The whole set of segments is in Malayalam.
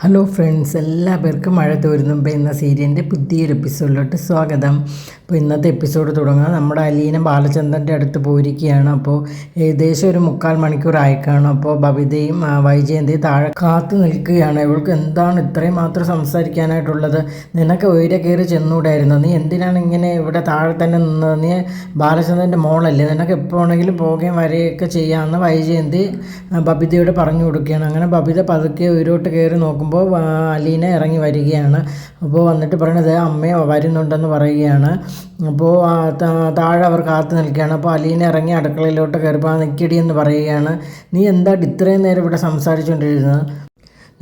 ഹലോ ഫ്രണ്ട്സ് എല്ലാവർക്കും മഴ തോരുന്നുമ്പ് എന്ന സീരിയലിന്റെ പുതിയൊരു എപ്പിസോഡിലോട്ട് സ്വാഗതം. അപ്പോൾ ഇന്നത്തെ എപ്പിസോഡ് തുടങ്ങാം നമ്മുടെ അലീന ബാലചന്ദ്രന്റെ അടുത്ത് പോയിരിക്കുകയാണ്. അപ്പോൾ ഏകദേശം ഒരു മുക്കാൽ മണിക്കൂർ ആയിക്കാണ്. അപ്പോൾ ബബിതയും വൈജയന്തിയും താഴെ കാത്തു നിൽക്കുകയാണ്. ഇവൾക്ക് എന്താണ് ഇത്രയും മാത്രം സംസാരിക്കാനായിട്ടുള്ളത്? നിനക്ക് ഉയരെ കയറി ചെന്നൂടായിരുന്നു. നീ എന്തിനാണ് ഇങ്ങനെ ഇവിടെ താഴെ തന്നെ നിന്നത്? നീ ബാലചന്ദ്രന്റെ മോളല്ലേ? നിനക്ക് എപ്പോൾ വേണമെങ്കിലും പോകുകയും വരികയൊക്കെ ചെയ്യാമെന്ന് വൈജയന്തി ബബിതയോട് പറഞ്ഞു കൊടുക്കുകയാണ്. അങ്ങനെ ബബിത പതുക്കെ ഉയരോട്ട് കയറി നോക്കുമ്പോൾ അലീന ഇറങ്ങി വരികയാണ്. അപ്പോൾ വന്നിട്ട് പറയണത് അമ്മ വരുന്നുണ്ടെന്ന് പറയുകയാണ്. അപ്പോൾ താഴെ അവർ കാത്തു നിൽക്കുകയാണ്. അപ്പോൾ അലീന ഇറങ്ങി അടുക്കളയിലോട്ട് കയറിപ്പോൾ നിൽക്കടി എന്ന് പറയുകയാണ്. നീ എന്താ ഇത്രയും നേരം ഇവിടെ സംസാരിച്ചുകൊണ്ടിരുന്നത്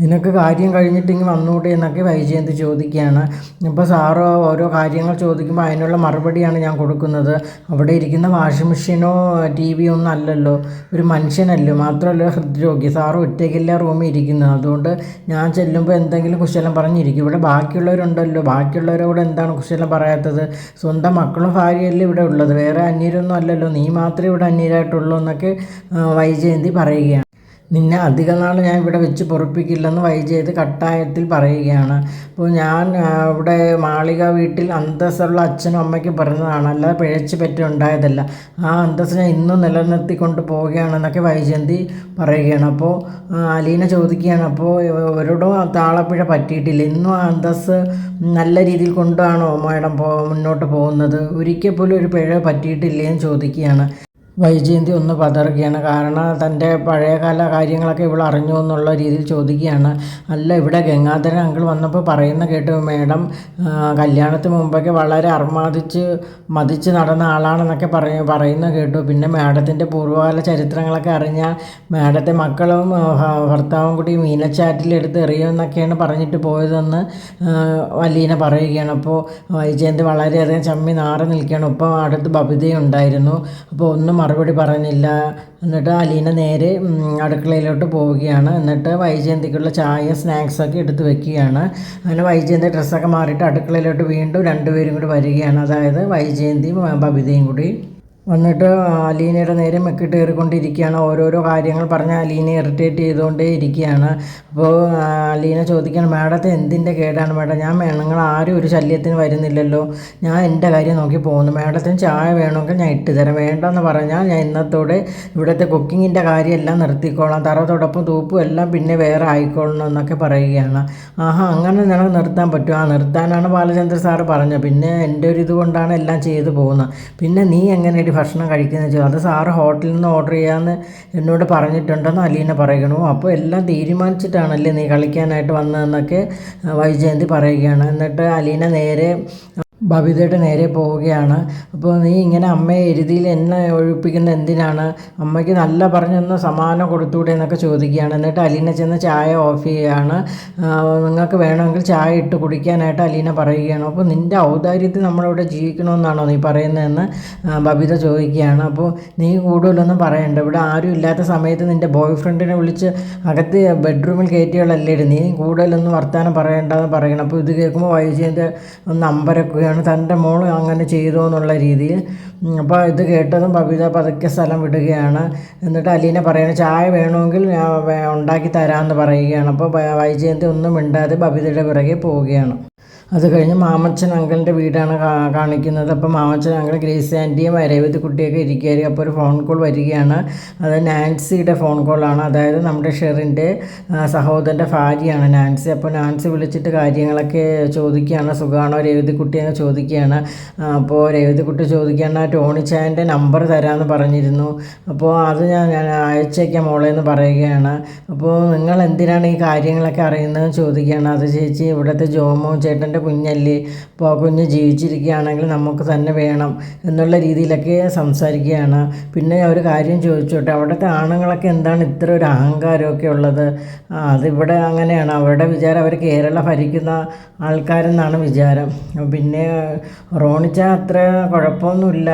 നിനക്ക് കാര്യം കഴിഞ്ഞിട്ട് ഇങ്ങ് വന്നൂടെ എന്നൊക്കെ വൈജയന്ത് ചോദിക്കുകയാണ്. ഇപ്പോൾ സാറ് ഓരോ കാര്യങ്ങൾ ചോദിക്കുമ്പോൾ അതിനുള്ള മറുപടിയാണ് ഞാൻ കൊടുക്കുന്നത്. അവിടെ ഇരിക്കുന്ന വാഷിംഗ് മെഷീനോ ടി വിയോ ഒന്നും അല്ലല്ലോ. ഒരു മനുഷ്യനല്ലോ മാത്രമല്ല ഹൃദ്രോഗി. സാറ് ഒറ്റയ്ക്കല്ല റൂമിൽ ഇരിക്കുന്നത്. അതുകൊണ്ട് ഞാൻ ചെല്ലുമ്പോൾ എന്തെങ്കിലും കുശലം പറഞ്ഞിരിക്കും. ഇവിടെ ബാക്കിയുള്ളവരുണ്ടല്ലോ. ബാക്കിയുള്ളവരോട് എന്താണ് കുശലം പറയാത്തത്? സ്വന്തം മക്കളും ഭാര്യയല്ലേ ഇവിടെ ഉള്ളത്. വേറെ അന്യരൊന്നും അല്ലല്ലോ. നീ മാത്രമേ ഇവിടെ അന്യരായിട്ടുള്ളൂ എന്നൊക്കെ വൈജയന്തി പറയുകയാണ്. നിന്നെ അധിക നാൾ ഞാൻ ഇവിടെ വെച്ച് പൊറപ്പിക്കില്ലെന്ന് ചെയ്ത് കട്ടായത്തിൽ പറയുകയാണ്. അപ്പോൾ ഞാൻ ഇവിടെ മാളിക വീട്ടിൽ അന്തസ്സുള്ള അച്ഛനും അമ്മയ്ക്കും പറഞ്ഞതാണ്. അല്ലാതെ പിഴച്ച് പറ്റി ഉണ്ടായതല്ല. ആ അന്തസ്സ് ഞാൻ ഇന്നും നിലനിർത്തിക്കൊണ്ട് പോവുകയാണെന്നൊക്കെ വൈജയന്തി പറയുകയാണ്. അപ്പോൾ അലീന ചോദിക്കുകയാണ് അപ്പോൾ ഒരിടവും താളപ്പിഴ പറ്റിയിട്ടില്ല. ഇന്നും ആ അന്തസ്സ് നല്ല രീതിയിൽ കൊണ്ടാണോ മേഡം പോ മുന്നോട്ട് പോകുന്നത്? ഒരിക്കൽ പോലും ഒരു പിഴ പറ്റിയിട്ടില്ലേ എന്ന് ചോദിക്കുകയാണ്. വൈജയന്തി ഒന്ന് പതറുകയാണ്. കാരണം തന്റെ പഴയകാല കാര്യങ്ങളൊക്കെ ഇവൾ അറിഞ്ഞു എന്നുള്ള രീതിയിൽ ചോദിക്കുകയാണ്. അല്ല ഇവിടെ ഗംഗാധരൻ അങ്കിൾ വന്നപ്പോൾ പറയുന്ന കേട്ട് മേഡം കല്യാണത്തിന് മുമ്പൊക്കെ വളരെ അർമാദിച്ച് മതിച്ച് നടന്ന ആളാണെന്നൊക്കെ പറയ പറയുന്ന കേട്ടു. പിന്നെ മേഡത്തിന്റെ പൂർവകാല ചരിത്രങ്ങളൊക്കെ അറിഞ്ഞാൽ മേഡത്തെ മക്കളും ഭർത്താവും കൂടി മീനച്ചാറ്റിലെടുത്ത് എറിയുമെന്നൊക്കെയാണ് പറഞ്ഞിട്ട് പോയതെന്ന് വലീന പറയുകയാണ്. അപ്പോൾ വൈജയന്തി വളരെയധികം ചമ്മി നാറി നിൽക്കുകയാണ്. ഇപ്പോൾ അടുത്ത് ബബിതയുണ്ടായിരുന്നു. അപ്പോൾ ഒന്നും മറുപടി പറഞ്ഞില്ല എന്നിട്ട് അലീന നേരെ അടുക്കളയിലോട്ട് പോവുകയാണ്. എന്നിട്ട് വൈജയന്തിക്കുള്ള ചായ സ്നാക്സൊക്കെ എടുത്ത് വെക്കുകയാണ്. അങ്ങനെ വൈജയന്തി ഡ്രസ്സൊക്കെ മാറിയിട്ട് അടുക്കളയിലോട്ട് വീണ്ടും രണ്ടുപേരും കൂടി വരികയാണ്. അതായത് വൈജയന്തിയും ബബിതയും കൂടി. വന്നിട്ട് അലീനയുടെ നേരെ മെക്കിട്ട് കയറിക്കൊണ്ടിരിക്കുകയാണ്. ഓരോരോ കാര്യങ്ങൾ പറഞ്ഞ് അലീനയെ ഇറിറ്റേറ്റ് ചെയ്തുകൊണ്ടേ ഇരിക്കുകയാണ്. അപ്പോൾ അലീന ചോദിക്കുകയാണ് മാഡത്തെ എന്തിന്റെ കേടാണ് മാഡം? ഞാൻ നിങ്ങൾ ആരും ഒരു ശല്യത്തിന് വരുന്നില്ലല്ലോ. ഞാൻ എന്റെ കാര്യം നോക്കി പോകുന്നു. മാഡത്തിന് ചായ വേണമെങ്കിൽ ഞാൻ ഇട്ട് തരാം. വേണ്ടെന്ന് പറഞ്ഞാൽ ഞാൻ ഇന്നത്തോടെ ഇവിടുത്തെ കുക്കിങ്ങിന്റെ കാര്യമെല്ലാം നിർത്തിക്കോളാം. തറ തുടപ്പും തൂപ്പും എല്ലാം പിന്നെ വേറെ ആയിക്കോളണം എന്നൊക്കെ പറയുകയാണ്. ആഹാ അങ്ങനെ നിനക്ക് നിർത്താൻ പറ്റും. ആ നിർത്താനാണ് ബാലചന്ദ്ര സാറ് പറഞ്ഞത്. പിന്നെ എന്റെ ഒരു ഇതുകൊണ്ടാണ് എല്ലാം ചെയ്തു പോകുന്നത്. പിന്നെ നീ എങ്ങനെയാണ് ഭക്ഷണം കഴിക്കുന്നത് അത് സാറ് ഹോട്ടലിൽ നിന്ന് ഓർഡർ ചെയ്യാമെന്ന് എന്നോട് പറഞ്ഞിട്ടുണ്ടെന്ന് അലീന പറയണു. അപ്പോൾ എല്ലാം തീരുമാനിച്ചിട്ടാണല്ലേ നീ കളിക്കാനായിട്ട് വന്നതെന്നൊക്കെ വൈജയന്തി പറയുകയാണ്. എന്നിട്ട് അലീന നേരെ ബബിതയുടെ നേരെ പോവുകയാണ്. അപ്പോൾ നീ ഇങ്ങനെ അമ്മയെ എരുതിയിൽ എന്നെ ഒഴിപ്പിക്കുന്ന എന്തിനാണ്? അമ്മയ്ക്ക് നല്ല പറഞ്ഞൊന്ന് സമ്മാനം കൊടുത്തൂടെ എന്നൊക്കെ ചോദിക്കുകയാണ്. എന്നിട്ട് അലീന ചെന്ന് ചായ ഓഫ് ചെയ്യുകയാണ് നിങ്ങൾക്ക് വേണമെങ്കിൽ ചായ ഇട്ട് കുടിക്കാനായിട്ട് അലീന പറയുകയാണ്. അപ്പോൾ നിന്റെ ഔദാര്യത്തിൽ നമ്മളിവിടെ ജീവിക്കണമെന്നാണോ നീ പറയുന്നതെന്ന് ബബിത ചോദിക്കുകയാണ്. അപ്പോൾ നീ കൂടുതലൊന്നും പറയണ്ട. ഇവിടെ ആരും ഇല്ലാത്ത സമയത്ത് നിന്റെ ബോയ് ഫ്രണ്ടിനെ വിളിച്ച് അകത്ത് ബെഡ്റൂമിൽ കയറ്റിയുള്ളല്ലേ നീ കൂടുതലൊന്നും വർത്തമാനം പറയണ്ടെന്ന് പറയണം. അപ്പോൾ ഇത് കേൾക്കുമ്പോൾ വൈജയന്റെ ഒന്ന് അമ്പരക്കുകയാണ് തന്റെ മോൾ അങ്ങനെ ചെയ്തു എന്നുള്ള രീതിയിൽ. അപ്പോൾ ഇത് കേട്ടതും ബബിത പതുക്കെ സ്ഥലം വിടുകയാണ്. എന്നിട്ട് അലീന പറയുന്നത് ചായ വേണമെങ്കിൽ ഞാൻ ഉണ്ടാക്കി തരാമെന്ന് പറയുകയാണ്. അപ്പോൾ വൈജയന്തി ഒന്നും മിണ്ടാതെ ബബിതയുടെ പിറകെ പോവുകയാണ്. അത് കഴിഞ്ഞ് മാമച്ചൻ അങ്കിളിന്റെ വീടാണ് കാണിക്കുന്നത്. അപ്പോൾ മാമച്ചൻ അങ്കിൾ ഗ്രേസ് ആന്റിയും രേവതി കുട്ടിയൊക്കെ ഇരിക്കുകയായിരിക്കും. അപ്പോൾ ഒരു ഫോൺ കോൾ വരികയാണ്. അത് നാൻസിയുടെ ഫോൺ കോളാണ്. അതായത് നമ്മുടെ ഷെറിന്റെ സഹോദരന്റെ ഭാര്യയാണ് നാൻസി. അപ്പോൾ നാൻസി വിളിച്ചിട്ട് കാര്യങ്ങളൊക്കെ ചോദിക്കുകയാണ്. സുഖമാണോ രേവതി കുട്ടിയെന്ന് ചോദിക്കുകയാണ്. അപ്പോൾ രേവതി കുട്ടി ചോദിക്കുകയാണ് ടോണി ചായന്റെ നമ്പർ തരാമെന്ന് പറഞ്ഞിരുന്നു. അപ്പോൾ അത് ഞാൻ ഞാൻ അയച്ചേക്കാം മോളെ എന്ന് പറയുകയാണ്. അപ്പോൾ നിങ്ങൾ എന്തിനാണ് ഈ കാര്യങ്ങളൊക്കെ അറിയുന്നതെന്ന് ചോദിക്കുകയാണ്. അത് ചേച്ചി ഇവിടുത്തെ ജോമോ ചേട്ടന്റെ കുഞ്ഞല്ലേ? ഇപ്പോൾ കുഞ്ഞ് ജീവിച്ചിരിക്കുകയാണെങ്കിൽ നമുക്ക് തന്നെ വേണം എന്നുള്ള രീതിയിലൊക്കെ സംസാരിക്കുകയാണ്. പിന്നെ ഒരു കാര്യം ചോദിച്ചോട്ടെ അവിടുത്തെ ആണുങ്ങളൊക്കെ എന്താണ് ഇത്ര ഒരു അഹങ്കാരമൊക്കെ ഉള്ളത്? അതിവിടെ അങ്ങനെയാണ്. അവരുടെ വിചാരം അവർ കേരള ഭരിക്കുന്ന ആൾക്കാരെന്നാണ് വിചാരം. പിന്നെ റോണിച്ച അത്ര കുഴപ്പമൊന്നുമില്ല.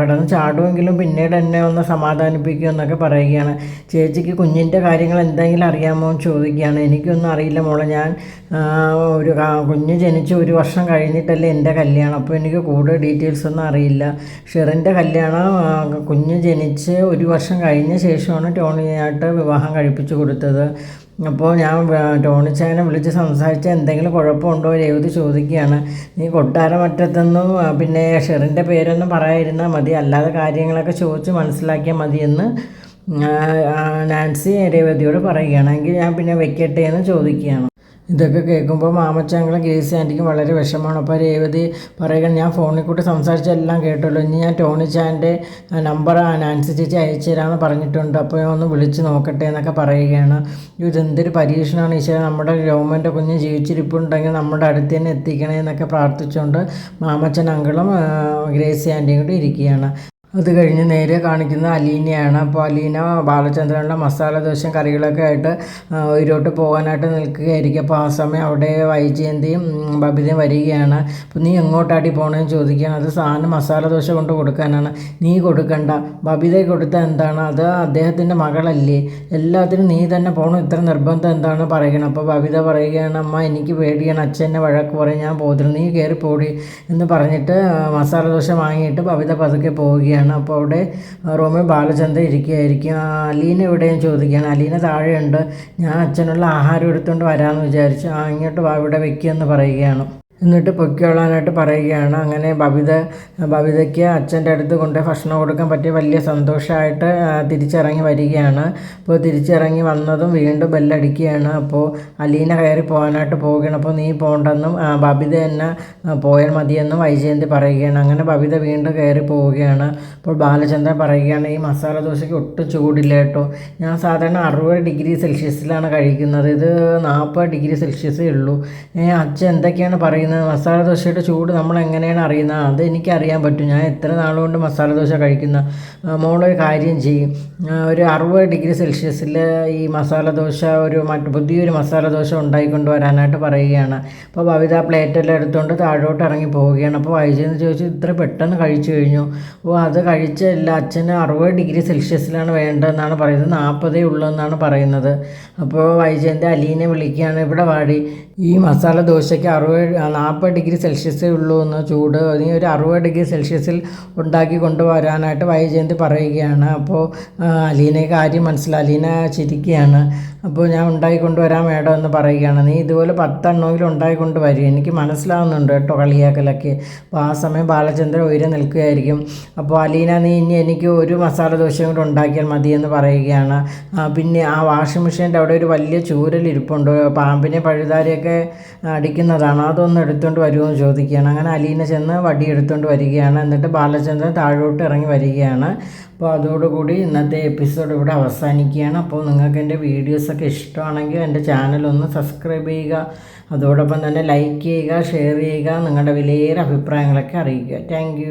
കിടന്ന് ചാടുമെങ്കിലും പിന്നീട് എന്നെ ഒന്ന് സമാധാനിപ്പിക്കും എന്നൊക്കെ പറയുകയാണ്. ചേച്ചിക്ക് കുഞ്ഞിന്റെ കാര്യങ്ങൾ എന്തെങ്കിലും അറിയാമോ എന്ന് ചോദിക്കുകയാണ്. എനിക്കൊന്നും അറിയില്ല മോളെ. ഞാൻ ഒരു കുഞ്ഞ് ജനിച്ച് ഒരു വർഷം കഴിഞ്ഞിട്ടല്ലേ എന്റെ കല്യാണം? അപ്പോൾ എനിക്ക് കൂടുതൽ ഡീറ്റെയിൽസ് ഒന്നും അറിയില്ല. ഷെറിന്റെ കല്യാണം കുഞ്ഞ് ജനിച്ച് ഒരു വർഷം കഴിഞ്ഞ ശേഷമാണ് ടോണിയായിട്ട് വിവാഹം കഴിപ്പിച്ചു കൊടുത്തത്. അപ്പോൾ ഞാൻ ടോണിച്ചായനെ വിളിച്ച് സംസാരിച്ച് എന്തെങ്കിലും കുഴപ്പമുണ്ടോ രേവതി ചോദിക്കുകയാണ്. നീ കൊട്ടാരമറ്റത്തെന്നും പിന്നെ ഷെറിന്റെ പേരൊന്നും പറയാതിരുന്നാൽ മതി. അല്ലാതെ കാര്യങ്ങളൊക്കെ ചോദിച്ച് മനസ്സിലാക്കിയാൽ മതിയെന്ന് നാൻസി രേവതിയോട് പറയുകയാണ്. എങ്കിൽ ഞാൻ പിന്നെ വെക്കട്ടെ എന്ന് ചോദിക്കുകയാണ്. ഇതൊക്കെ കേൾക്കുമ്പോൾ മാമച്ചാങ്കളും ഗ്രേസി ആന്റിക്കും വളരെ വിഷമമാണ്. അപ്പോൾ രേവതി പറയുക ഞാൻ ഫോണിൽ കൂട്ടി സംസാരിച്ചെല്ലാം കേട്ടുള്ളൂ ഇനി ഞാൻ ടോണി ടോണിച്ചാന്റെ നമ്പർ നാൻസി ചേച്ചി അയച്ചു തരാമെന്ന് പറഞ്ഞിട്ടുണ്ട്. അപ്പോൾ ഞാൻ ഒന്ന് വിളിച്ച് നോക്കട്ടെ എന്നൊക്കെ പറയുകയാണ്. ഇതെന്തൊരു പരീക്ഷണമാണ് ഈശ്വരൻ നമ്മുടെ ഗവൺമെന്റ് കുഞ്ഞ് ജീവിച്ചിരിപ്പുണ്ടെങ്കിൽ നമ്മുടെ അടുത്ത് തന്നെ എത്തിക്കണേ എന്നൊക്കെ പ്രാർത്ഥിച്ചുകൊണ്ട് മാമച്ചൻ അങ്കിളും ഗ്രേസി ആന്റിയും കൂടി ഇരിക്കുകയാണ്. അത് കഴിഞ്ഞ് നേരെ കാണിക്കുന്ന അലീനയാണ്. അപ്പോൾ അലീന ബാലചന്ദ്രനുള്ള മസാല ദോശയും കറികളൊക്കെ ആയിട്ട് ഉയരോട്ട് പോകാനായിട്ട് നിൽക്കുകയായിരിക്കും. അപ്പോൾ ആ സമയം അവിടെ വൈജയന്തിയും ബബിതയും വരികയാണ്. അപ്പോൾ നീ എങ്ങോട്ടാടി പോകണമെന്ന് ചോദിക്കുകയാണ്. അത് സാധനം മസാല ദോശ കൊണ്ട് കൊടുക്കാനാണ്. നീ കൊടുക്കണ്ട. ബബിത കൊടുത്താൽ എന്താണ്? അത് അദ്ദേഹത്തിന്റെ മകളല്ലേ. എല്ലാത്തിനും നീ തന്നെ പോകണം ഇത്ര നിർബന്ധം എന്താണ് പറയണം. അപ്പോൾ ബബിത പറയുകയാണ് അമ്മ എനിക്ക് പേടിയാണ്. അച്ഛന്റെ വഴക്ക് പറയും. ഞാൻ പോകത്തില്ല നീ കയറി പോടി എന്ന് പറഞ്ഞിട്ട് മസാല ദോശ വാങ്ങിയിട്ട് ബബിത പതുക്കെ പോവുകയാണ്. ഇരിക്കുകയാണ് അപ്പോൾ അവിടെ റൂമിൽ ബാലചന്ദ്രൻ ഇരിക്കുകയായിരിക്കും. അലീന എവിടെയും ചോദിക്കുകയാണ് അലീന താഴെയുണ്ട്. ഞാൻ അച്ഛനുള്ള ആഹാരം എടുത്തുകൊണ്ട് വരാമെന്ന് വിചാരിച്ചു. ആ ഇങ്ങോട്ട് വാ ഇവിടെ വെക്കുകയെന്ന് പറയുകയാണ്. എന്നിട്ട് പൊയ്ക്കോളാനായിട്ട് പറയുകയാണ്. അങ്ങനെ ബബിത ബബിതയ്ക്ക് അച്ഛന്റെ അടുത്ത് കൊണ്ട് ഭക്ഷണം കൊടുക്കാൻ പറ്റിയ വലിയ സന്തോഷമായിട്ട് തിരിച്ചിറങ്ങി വരികയാണ്. അപ്പോൾ തിരിച്ചിറങ്ങി വന്നതും വീണ്ടും ബെല്ലടിക്കുകയാണ്. അപ്പോൾ അലീന കയറി പോകാനായിട്ട് പോവുകയാണ്. അപ്പോൾ നീ പോകണ്ടെന്നും ബബിത തന്നെ പോയാൽ മതിയെന്നും വൈജയന്തി പറയുകയാണ്. അങ്ങനെ ബബിത വീണ്ടും കയറി പോവുകയാണ്. അപ്പോൾ ബാലചന്ദ്രൻ പറയുകയാണ് ഈ മസാല ദോശയ്ക്ക് ഒട്ടും ചൂടില്ല കേട്ടോ. ഞാൻ സാധാരണ അറുപത് ഡിഗ്രി സെൽഷ്യസിലാണ് കഴിക്കുന്നത്. ഇത് നാൽപ്പത് ഡിഗ്രി സെൽഷ്യസേ ഉള്ളൂ. അച്ഛൻ എന്തൊക്കെയാണ് പറയുന്നത്? പറയുന്നത് മസാല ദോശയുടെ ചൂട് നമ്മൾ എങ്ങനെയാണ് അറിയുന്നത്? അത് എനിക്ക് അറിയാൻ പറ്റും. ഞാൻ എത്ര നാളുകൊണ്ട് മസാല ദോശ കഴിക്കുന്ന മോളൊരു കാര്യം ചെയ്യും. ഒരു അറുപത് ഡിഗ്രി സെൽഷ്യസിൽ ഈ മസാല ദോശ ഒരു മറ്റ് പുതിയൊരു മസാല ദോശ ഉണ്ടായിക്കൊണ്ട് വരാനായിട്ട് പറയുകയാണ്. അപ്പോൾ ഭവിത പ്ലേറ്റെല്ലാം എടുത്തുകൊണ്ട് താഴോട്ട് ഇറങ്ങി പോവുകയാണ്. അപ്പോൾ വൈജയെന്ന് ചോദിച്ചു ഇത്ര പെട്ടെന്ന് കഴിച്ചു കഴിഞ്ഞു. അപ്പോൾ അത് കഴിച്ചല്ല അച്ഛന് അറുപത് ഡിഗ്രി സെൽഷ്യസിലാണ് വേണ്ടതെന്നാണ് പറയുന്നത്. നാൽപ്പതേ ഉള്ളൂ എന്നാണ് പറയുന്നത്. അപ്പോൾ വൈജയന്റെ അലീനെ വിളിക്കുകയാണ് ഇവിടെ വാടി? ഈ മസാല ദോശയ്ക്ക് അറുപത് നാൽപ്പത് ഡിഗ്രി സെൽഷ്യസേ ഉള്ളൂ എന്ന് ചൂട് ഇനി ഒരു അറുപത് ഡിഗ്രി സെൽഷ്യസിൽ ഉണ്ടാക്കി കൊണ്ടുവരാനായിട്ട് വൈജയന്തി പറയുകയാണ്. അപ്പോൾ അലീനെ കാര്യം മനസ്സിലായി. അലീന ചിരിക്കുകയാണ്. അപ്പോൾ ഞാൻ ഉണ്ടാക്കി കൊണ്ടുവരാൻ മേഡം എന്ന് പറയുകയാണ്. നീ ഇതുപോലെ പത്തെണ്ണമെങ്കിലും ഉണ്ടാക്കി കൊണ്ടുവരും. എനിക്ക് മനസ്സിലാവുന്നുണ്ട് കേട്ടോ കളിയാക്കലൊക്കെ. അപ്പോൾ ആ സമയം ബാലചന്ദ്രൻ ഉയരെ നിൽക്കുകയായിരിക്കും. അപ്പോൾ അലീന നീ ഇനി എനിക്ക് ഒരു മസാല ദോശയും കൂടെ ഉണ്ടാക്കിയാൽ മതി എന്ന് പറയുകയാണ്. പിന്നെ ആ വാഷിംഗ് മെഷീന്റെ അവിടെ ഒരു വലിയ ചൂരൽ ചൂരലിരിപ്പുണ്ട്. പാമ്പിനെ പഴുതാരിയൊക്കെ അടിക്കുന്നതാണ്. അതൊന്ന് എടുത്തുകൊണ്ട് വരുമോ എന്ന് ചോദിക്കുകയാണ്. അങ്ങനെ അലീന ചെന്ന് വടി എടുത്തുകൊണ്ട് വരികയാണ്. എന്നിട്ട് ബാലചന്ദ്രൻ താഴോട്ട് ഇറങ്ങി വരികയാണ്. അപ്പോൾ അതോടുകൂടി ഇന്നത്തെ എപ്പിസോഡ് ഇവിടെ അവസാനിക്കുകയാണ്. അപ്പോൾ നിങ്ങൾക്ക് എന്റെ വീഡിയോസൊക്കെ ഇഷ്ടമാണെങ്കിൽ എന്റെ ചാനൽ ഒന്ന് സബ്സ്ക്രൈബ് ചെയ്യുക. അതോടൊപ്പം തന്നെ ലൈക്ക് ചെയ്യുക ഷെയർ ചെയ്യുക. നിങ്ങളുടെ വിലയേറെ അഭിപ്രായങ്ങളൊക്കെ അറിയിക്കുക. താങ്ക്